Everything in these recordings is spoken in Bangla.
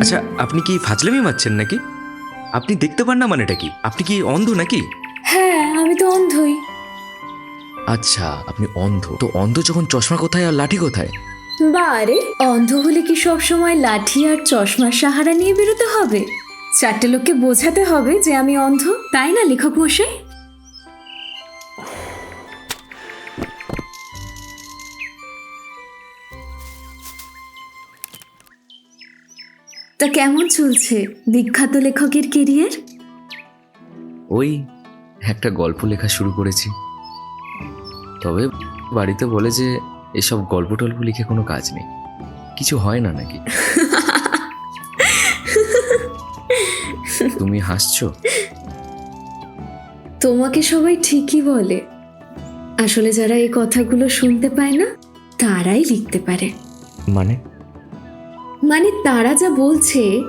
আচ্ছা আপনি কি ফাজলামি মারছেন নাকি? আপনি দেখতে পান না মানেটা কি? আপনি কি অন্ধ নাকি? হ্যাঁ আমি তো অন্ধই। আচ্ছা আপনি অন্ধ। তো অন্ধ যখন চশমা কোথায় আর লাঠি কোথায়? বারে অন্ধ হলে কি সব সময় লাঠি আর চশমার সাহারা নিয়ে বেরোতে হবে? চারটে লোককে বোঝাতে হবে যে আমি অন্ধ তাই না লেখক মশাই? তা কেমন চলছে? বিখ্যাত লেখকের কেরিয়ার? ওই একটা গল্প লেখা শুরু করেছি। তবে বাড়িতে বলে যে এসব গল্প টল্প লিখে কোনো কাজ নেই। কিছু হয় না নাকি? তুমি হাসছো? তোমাকে সবাই ঠিকই বলে। আসলে যারা এই কথাগুলো শুনতে পায় না তারাই লিখতে পারে। মানে? মানে তারা যা বলছে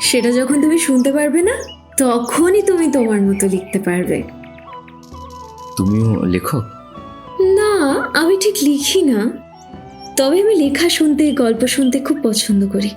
সেটা যখন তুমি শুনতে পারবে না তখনই তুমি তোমার মতো লিখতে পারবে। তুমিও লেখো? না আমি ঠিক লিখি না। তবে আমি লেখা শুনতে গল্প শুনতে খুব পছন্দ করি।